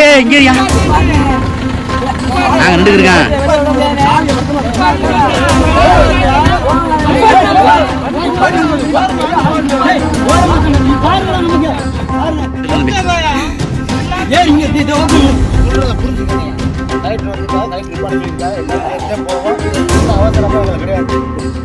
ஏய் இங்க இருயா நாங்க ரெண்டு இருக்கேன்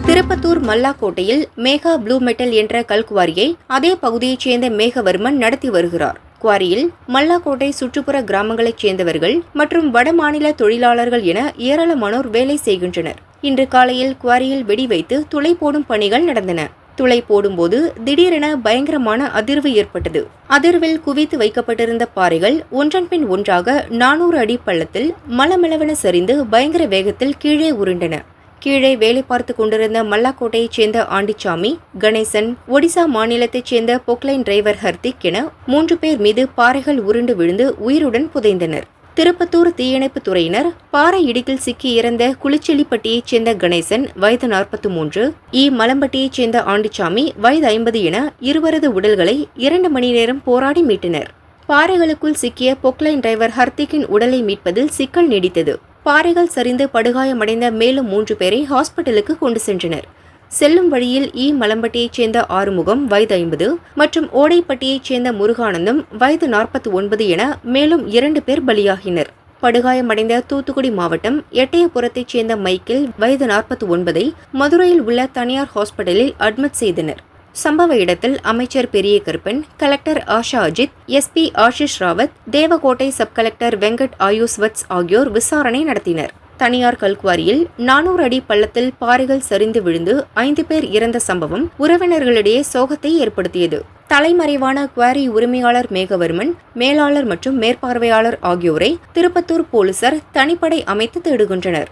திருப்பத்தூர் மல்லாக்கோட்டையில் மேகா ப்ளூ மெட்டல் என்ற கல்குவாரியை அதே பகுதியைச் சேர்ந்த மேகவர்மன் நடத்தி வருகிறார். குவாரியில் மல்லாக்கோட்டை சுற்றுப்புற கிராமங்களைச் சேர்ந்தவர்கள் மற்றும் வடமாநில தொழிலாளர்கள் என ஏராளமானோர் வேலை செய்கின்றனர். இன்று காலையில் குவாரியில் வெடி வைத்து துளை போடும் பணிகள் நடந்தன. துளை போடும்போது திடீரென பயங்கரமான அதிர்வு ஏற்பட்டது. அதிர்வில் குவித்து வைக்கப்பட்டிருந்த பாறைகள் ஒன்றன் பின் ஒன்றாக நானூறு அடி பள்ளத்தில் மலமளவென சரிந்து பயங்கர வேகத்தில் கீழே உருண்டன. கீழே வேலை பார்த்து கொண்டிருந்த மல்லாக்கோட்டையைச் சேர்ந்த ஆண்டிச்சாமி கணேசன் ஒடிசா மாநிலத்தைச் சேர்ந்த பொக்லைன் டிரைவர் ஹர்திக் என மூன்று பேர் மீது பாறைகள் உருண்டு விழுந்து உயிருடன் புதைந்தனர். திருப்பத்தூர் தீயணைப்புத் துறையினர் பாறை இடுக்கில் சிக்கி இறந்த குளிச்செல்லிப்பட்டியைச் சேர்ந்த கணேசன் வயது நாற்பத்தி மூன்று இ. மலம்பட்டியைச் சேர்ந்த ஆண்டிச்சாமி வயது ஐம்பது என இருவரது உடல்களை இரண்டு மணி நேரம் போராடி மீட்டனர். பாறைகளுக்குள் சிக்கிய பொக்லைன் டிரைவர் ஹர்திக்கின் உடலை மீட்பதில் சிக்கல் நீடித்தது. பாறைகள் சரிந்து படுகாயமடைந்த மேலும் மூன்று பேரை ஹாஸ்பிட்டலுக்கு கொண்டு சென்றனர். செல்லும் வழியில் இ மலம்பட்டியைச் சேர்ந்த ஆறுமுகம் வயது ஐம்பது மற்றும் ஓடைப்பட்டியைச் சேர்ந்த முருகானந்தம் வயது நாற்பத்தி ஒன்பது என மேலும் இரண்டு பேர் பலியாகினர். படுகாயமடைந்த தூத்துக்குடி மாவட்டம் எட்டயபுரத்தைச் சேர்ந்த மைக்கேல் வயது நாற்பத்தி ஒன்பதை மதுரையில் உள்ள தனியார் ஹாஸ்பிட்டலில் அட்மிட் செய்தனர். சம்பவ இடத்தில் அமைச்சர் Periya Karuppan collector Asha Ajith SP Ashish Rawat Devakottai sub collector Venkat Ayush Vats ஆகியோர் விசாரணை நடத்தினர். தனியார் கல்குவாரியில் நானூறு அடி பள்ளத்தில் பாறைகள் சரிந்து விழுந்து ஐந்து பேர் இறந்த சம்பவம் உறவினர்களிடையே சோகத்தை ஏற்படுத்தியது. தலைமறைவான குவாரி உரிமையாளர் மேகவர்மன் மேலாளர் மற்றும் மேற்பார்வையாளர் ஆகியோரை திருப்பத்தூர் போலீசார் தனிப்படை அமைத்து தேடுகின்றனர்.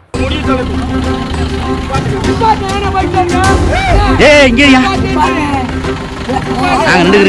ஏய் இங்க நாங்க ரெண்டு